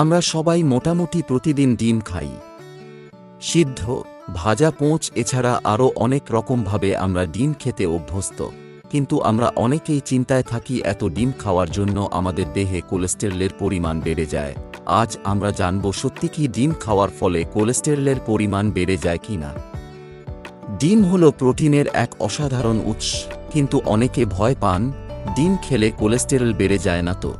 আমরা সবাই মোটামুটি প্রতিদিন ডিম খাই। সিদ্ধ, ভাজা পোঁচ এছাড়া আরও অনেক রকমভাবে আমরা ডিম খেতে অভ্যস্ত। কিন্তু আমরা অনেকেই চিন্তায় থাকি এত ডিম খাওয়ার জন্য আমাদের দেহে কোলেস্টেরলের পরিমাণ বেড়ে যায়। আজ আমরা জানব সত্যি কি ডিম খাওয়ার ফলে কোলেস্টেরলের পরিমাণ বেড়ে যায় কি না। ডিম হল প্রোটিনের এক অসাধারণ উৎস, কিন্তু অনেকে ভয় পান, ডিম খেলে কোলেস্টেরল বেড়ে যায় না তো।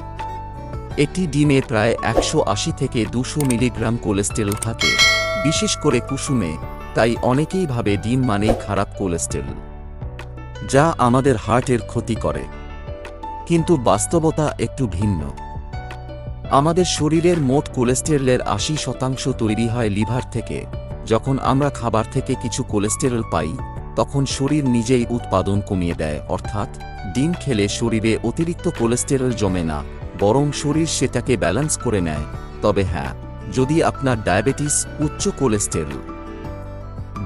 একটি ডিমে প্রায় একশো আশি থেকে দুশো মিলিগ্রাম কোলেস্টেরল থাকে, বিশেষ করে কুসুমে, তাই অনেকেই ভাবে ডিম মানেই খারাপ কোলেস্টেরল, যা আমাদের হার্টের ক্ষতি করে। কিন্তু বাস্তবতা একটু ভিন্ন। আমাদের শরীরের মোট কোলেস্টেরলের আশি শতাংশ তৈরি হয় লিভার থেকে। যখন আমরা খাবার থেকে কিছু কোলেস্টেরল পাই, তখন শরীর নিজেই উৎপাদন কমিয়ে দেয়, অর্থাৎ ডিম খেলে শরীরে অতিরিক্ত কোলেস্টেরল জমে না। বরং শরীর সেটাকে ব্যালেন্স করে নেয়। তবে হ্যাঁ যদি আপনার ডায়াবেটিস উচ্চ কোলেস্টেরল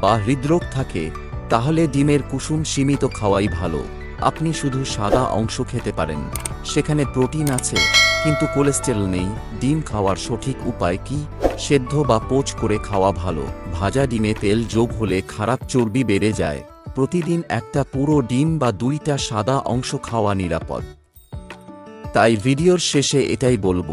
বা হৃদরোগ থাকে, তাহলে ডিমের কুসুম সীমিত খাওয়াই ভালো। আপনি শুধু সাদা অংশ খেতে পারেন। সেখানে প্রোটিন আছে, কিন্তু কোলেস্টেরল নেই। ডিম খাওয়ার সঠিক উপায় কি? সেদ্ধ বা পোচ করে খাওয়া ভালো। ভাজা ডিমে তেল যোগ হলে খারাপ চর্বি বেড়ে যায়। প্রতিদিন একটা পুরো ডিম বা দুইটা সাদা অংশ খাওয়া নিরাপদ। তাই ভিডিওর শেষে এটাই বলব,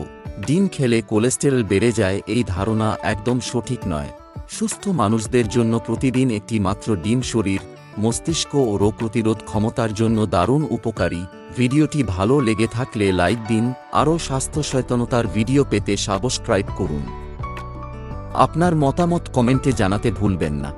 ডিম খেলে কোলেস্টেরল বেড়ে যায় এই ধারণা একদম সঠিক নয়। সুস্থ মানুষদের জন্য প্রতিদিন একটি মাত্র ডিম শরীর, মস্তিষ্ক ও রোগ প্রতিরোধ ক্ষমতার জন্য দারুণ উপকারী। ভিডিওটি ভালো লেগে থাকলে লাইক দিন, আরও স্বাস্থ্য সচেতনতার ভিডিও পেতে সাবস্ক্রাইব করুন। আপনার মতামত কমেন্টে জানাতে ভুলবেন না।